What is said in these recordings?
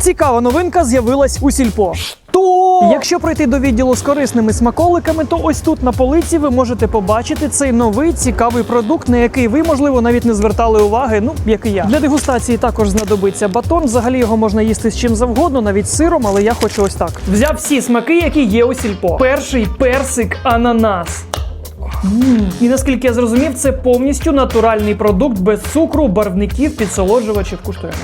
Цікава новинка з'явилась у сільпо. То якщо пройти до відділу з корисними смаколиками, то ось тут на полиці ви можете побачити цей новий цікавий продукт, на який ви, можливо, навіть не звертали уваги. Ну як і я. Для дегустації також знадобиться батон. Взагалі його можна їсти з чим завгодно, навіть з сиром, але я хочу ось так. Взяв всі смаки, які є у сільпо. Перший персик, ананас. М, І наскільки я зрозумів, це повністю натуральний продукт без цукру, барвників, підсолоджувачів. Куштуємо.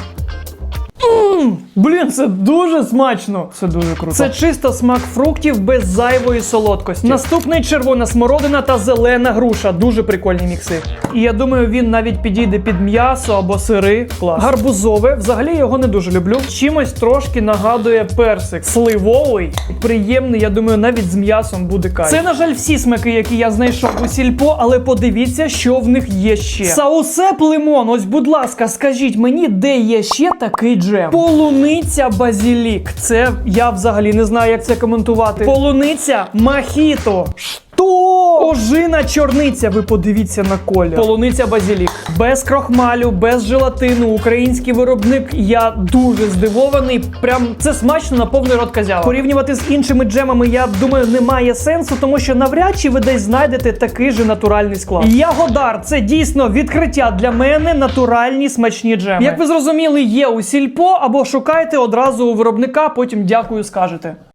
М, Блін, це дуже смачно. Це дуже круто. Це чисто смак фруктів без зайвої солодкості. Наступний червона смородина та зелена груша. Дуже прикольні мікси. І я думаю, він навіть підійде під м'ясо або сири. Клас. Гарбузове, взагалі його не дуже люблю. Чимось трошки нагадує персик. Сливовий, приємний, я думаю, навіть з м'ясом буде кайф. Це, на жаль, всі смаки, які я знайшов у сільпо, але подивіться, що в них є ще. Саусеп лимон. Ось, будь ласка, скажіть мені, де є ще такий джем? Полуниця базілік. Це я взагалі не знаю, як це коментувати. Полуниця махіто. Ожина чорниця. Ви подивіться на колір. Полуниця базілік. Без крохмалю, без желатину. Український виробник. Я дуже здивований. Прям це смачно на повний рот казява. Порівнювати з іншими джемами, я думаю, немає сенсу, тому що навряд чи ви десь знайдете такий же натуральний склад. Ягодар це дійсно відкриття для мене. Натуральні смачні джеми. Як ви зрозуміли, є у сільпо або шукайте одразу у виробника. Потім дякую, скажете.